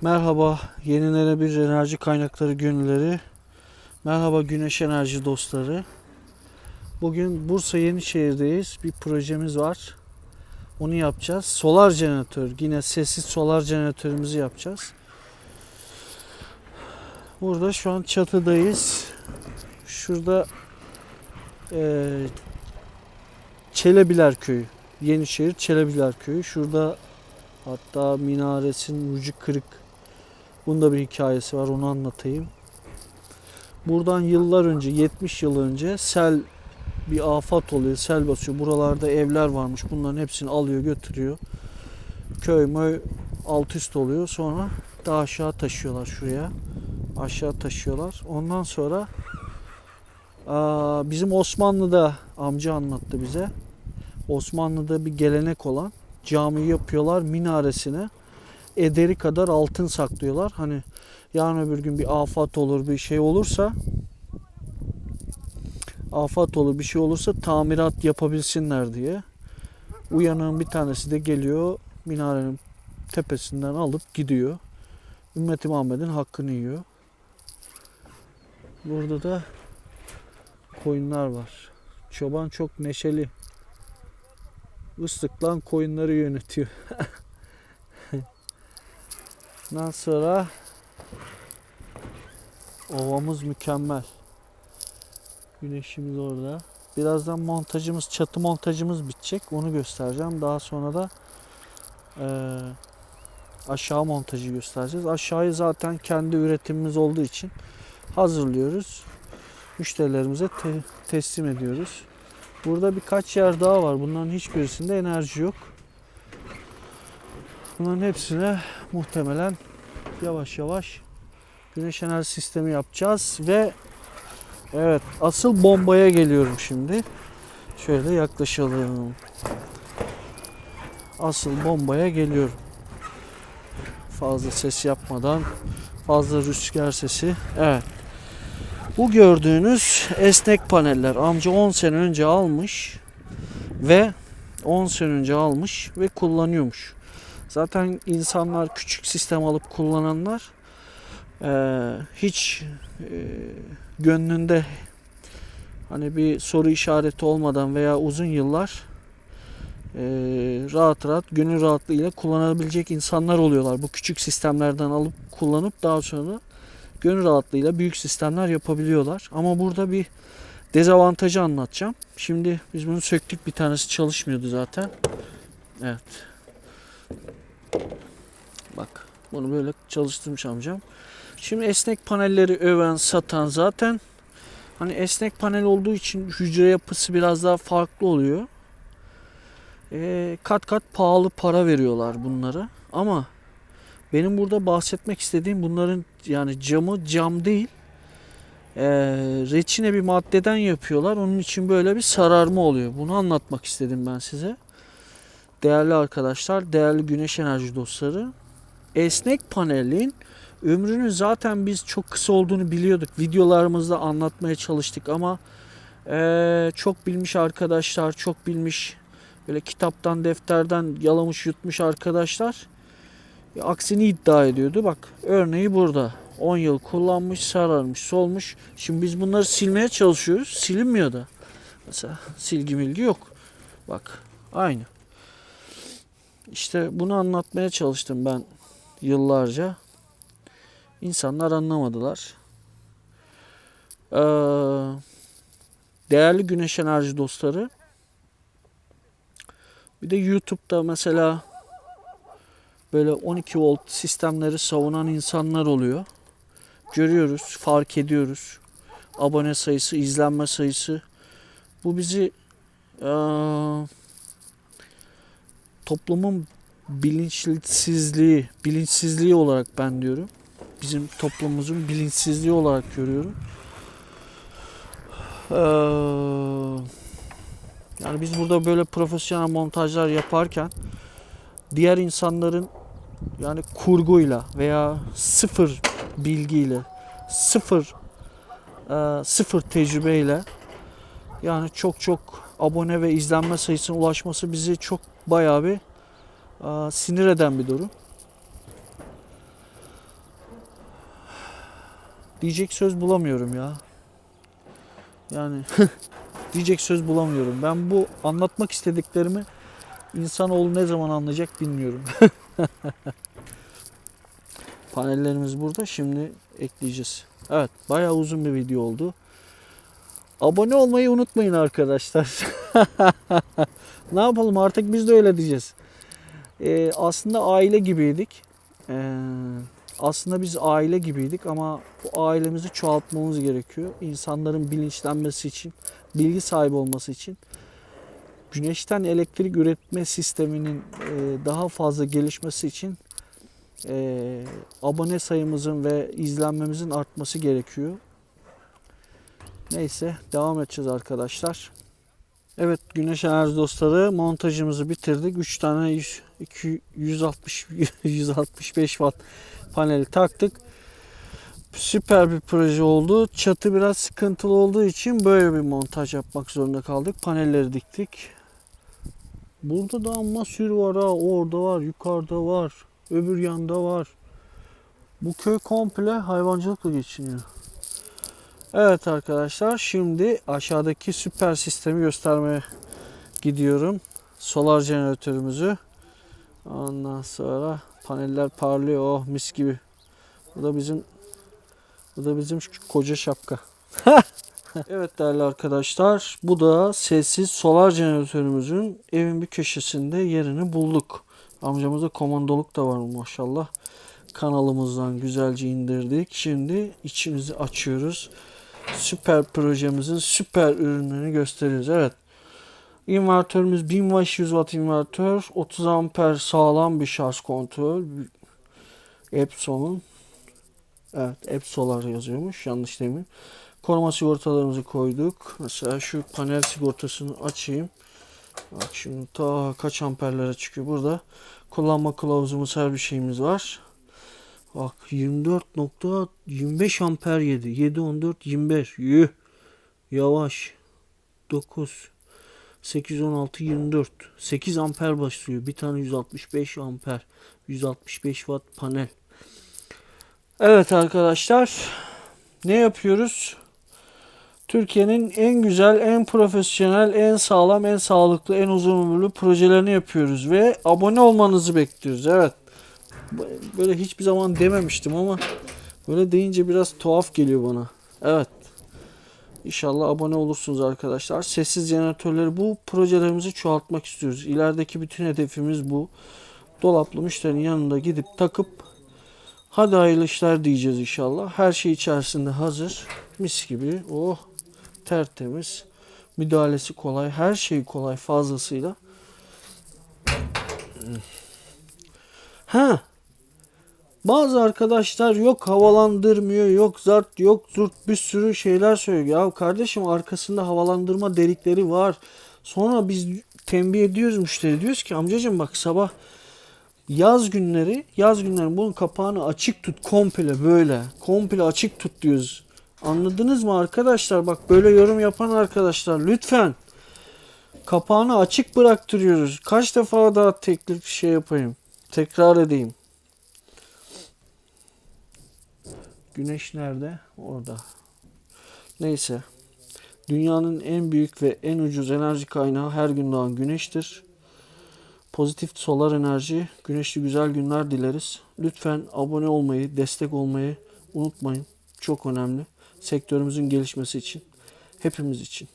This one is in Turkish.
Merhaba, yenilenebilir enerji kaynakları gönülleri. Merhaba güneş enerji dostları. Bugün Bursa Yenişehir'deyiz. Bir projemiz var. Onu yapacağız. Solar jeneratör. Yine sessiz solar jeneratörümüzü yapacağız. Burada şu an çatıdayız. Şurada eee Çelebiler Köyü. Yenişehir Çelebiler Köyü. Şurada hatta minaresinin ucu kırık. Bunda bir hikayesi var onu anlatayım. Buradan yıllar önce 70 yıl önce sel bir afat oluyor. Sel basıyor. Buralarda evler varmış. Bunların hepsini alıyor götürüyor. Köy möy alt üst oluyor. Sonra daha aşağı taşıyorlar şuraya. Aşağı taşıyorlar. Ondan sonra bizim Osmanlı'da amca anlattı bize. Osmanlı'da bir gelenek olan cami yapıyorlar minaresine ederi kadar altın saklıyorlar. Hani yarın öbür gün bir afat olur bir şey olursa afat olur bir şey olursa tamirat yapabilsinler diye. Uyanığın bir tanesi de geliyor minarenin tepesinden alıp gidiyor. Ümmeti Muhammed'in hakkını yiyor. Burada da koyunlar var. Çoban çok neşeli. Islıklan koyunları yönetiyor. Ondan sonra ovamız mükemmel. Güneşimiz orada. Birazdan montajımız, çatı montajımız bitecek. Onu göstereceğim. Daha sonra da eee, aşağı montajı göstereceğiz. Aşağıyı zaten kendi üretimimiz olduğu için hazırlıyoruz. Müşterilerimize te- teslim ediyoruz. Burada birkaç yer daha var. Bunların hiçbirisinde enerji yok. Bunların hepsine muhtemelen yavaş yavaş güneş enerji sistemi yapacağız ve evet asıl bombaya geliyorum şimdi. Şöyle yaklaşalım. Asıl bombaya geliyorum. Fazla ses yapmadan fazla rüzgar sesi. Evet. Bu gördüğünüz esnek paneller amca 10 sene önce almış ve 10 sene önce almış ve kullanıyormuş. Zaten insanlar küçük sistem alıp kullananlar eee, hiç eee, gönlünde hani bir soru işareti olmadan veya uzun yıllar eee, rahat rahat gönül rahatlığıyla kullanabilecek insanlar oluyorlar. Bu küçük sistemlerden alıp kullanıp daha sonra gönül rahatlığıyla büyük sistemler yapabiliyorlar. Ama burada bir dezavantajı anlatacağım. Şimdi biz bunu söktük bir tanesi çalışmıyordu zaten. Evet. Bak bunu böyle çalıştırmış amcam. Şimdi esnek panelleri öven, satan zaten hani esnek panel olduğu için hücre yapısı biraz daha farklı oluyor. Ee, kat kat pahalı para veriyorlar bunlara. Ama benim burada bahsetmek istediğim bunların yani camı cam değil. Ee, reçine bir maddeden yapıyorlar. Onun için böyle bir sararma oluyor. Bunu anlatmak istedim ben size. Değerli arkadaşlar, değerli güneş enerji dostları. Esnek panelin ömrünün zaten biz çok kısa olduğunu biliyorduk. Videolarımızda anlatmaya çalıştık ama eee, çok bilmiş arkadaşlar, çok bilmiş böyle kitaptan, defterden yalamış yutmuş arkadaşlar e, aksini iddia ediyordu. Bak örneği burada. 10 yıl kullanmış, sararmış, solmuş. Şimdi biz bunları silmeye çalışıyoruz. Silinmiyor da. Mesela silgi milgi yok. Bak aynı. İşte bunu anlatmaya çalıştım ben yıllarca. İnsanlar anlamadılar. Ee, değerli güneş enerji dostları. Bir de YouTube'da mesela böyle 12 volt sistemleri savunan insanlar oluyor. Görüyoruz, fark ediyoruz. Abone sayısı, izlenme sayısı. Bu bizi eee, toplumun bilinçsizliği, bilinçsizliği olarak ben diyorum. Bizim toplumumuzun bilinçsizliği olarak görüyorum. Eee, yani biz burada böyle profesyonel montajlar yaparken diğer insanların yani kurguyla veya sıfır bilgiyle, sıfır eee, sıfır tecrübeyle yani çok çok abone ve izlenme sayısına ulaşması bizi çok bayağı bir eee, sinir eden bir durum. diyecek söz bulamıyorum ya. Yani diyecek söz bulamıyorum. Ben bu anlatmak istediklerimi insanoğlu ne zaman anlayacak bilmiyorum. Panellerimiz burada. Şimdi ekleyeceğiz. Evet, bayağı uzun bir video oldu. Abone olmayı unutmayın arkadaşlar. ne yapalım artık biz de öyle diyeceğiz. Ee, aslında aile gibiydik. Ee, aslında biz aile gibiydik ama bu ailemizi çoğaltmamız gerekiyor. İnsanların bilinçlenmesi için, bilgi sahibi olması için. Güneşten elektrik üretme sisteminin e, daha fazla gelişmesi için e, abone sayımızın ve izlenmemizin artması gerekiyor. Neyse devam edeceğiz arkadaşlar. Evet güneş enerji dostları montajımızı bitirdik. 3 tane 100, 200, 160 165 watt paneli taktık. Süper bir proje oldu. Çatı biraz sıkıntılı olduğu için böyle bir montaj yapmak zorunda kaldık. Panelleri diktik. Burada da amma sür var ha. Orada var, yukarıda var, öbür yanda var. Bu köy komple hayvancılıkla geçiniyor. Evet arkadaşlar şimdi aşağıdaki süper sistemi göstermeye gidiyorum. Solar jeneratörümüzü. Ondan sonra paneller parlıyor. Oh mis gibi. Bu da bizim bu da bizim koca şapka. evet değerli arkadaşlar. Bu da sessiz solar jeneratörümüzün evin bir köşesinde yerini bulduk. Amcamızda komandoluk da var maşallah. Kanalımızdan güzelce indirdik. Şimdi içimizi açıyoruz süper projemizin süper ürünlerini gösteriyoruz. Evet. İnvertörümüz 1500 watt invertör. 30 amper sağlam bir şarj kontrol. Epson'un Evet, Epsolar yazıyormuş. Yanlış değil mi? Koruma sigortalarımızı koyduk. Mesela şu panel sigortasını açayım. Bak şimdi ta kaç amperlere çıkıyor burada. Kullanma kılavuzumuz her bir şeyimiz var. Bak 24.25 amper yedi. 7 14 25. Yuh. Yavaş. 9 8 16 24. 8 amper başlıyor. Bir tane 165 amper. 165 watt panel. Evet arkadaşlar. Ne yapıyoruz? Türkiye'nin en güzel, en profesyonel, en sağlam, en sağlıklı, en uzun ömürlü projelerini yapıyoruz ve abone olmanızı bekliyoruz. Evet böyle hiçbir zaman dememiştim ama böyle deyince biraz tuhaf geliyor bana. Evet. İnşallah abone olursunuz arkadaşlar. Sessiz jeneratörleri bu projelerimizi çoğaltmak istiyoruz. İlerideki bütün hedefimiz bu. Dolaplı müşterinin yanında gidip takıp hadi hayırlı işler diyeceğiz inşallah. Her şey içerisinde hazır. Mis gibi. Oh tertemiz. Müdahalesi kolay. Her şey kolay fazlasıyla. Ha bazı arkadaşlar yok havalandırmıyor, yok zart, yok zurt bir sürü şeyler söylüyor. Ya kardeşim arkasında havalandırma delikleri var. Sonra biz tembih ediyoruz müşteri diyoruz ki amcacım bak sabah yaz günleri yaz günleri bunun kapağını açık tut komple böyle komple açık tut diyoruz. Anladınız mı arkadaşlar? Bak böyle yorum yapan arkadaşlar lütfen kapağını açık bıraktırıyoruz. Kaç defa daha teklif şey yapayım? Tekrar edeyim. Güneş nerede? Orada. Neyse. Dünyanın en büyük ve en ucuz enerji kaynağı her gün doğan güneştir. Pozitif solar enerji, güneşli güzel günler dileriz. Lütfen abone olmayı, destek olmayı unutmayın. Çok önemli. Sektörümüzün gelişmesi için, hepimiz için.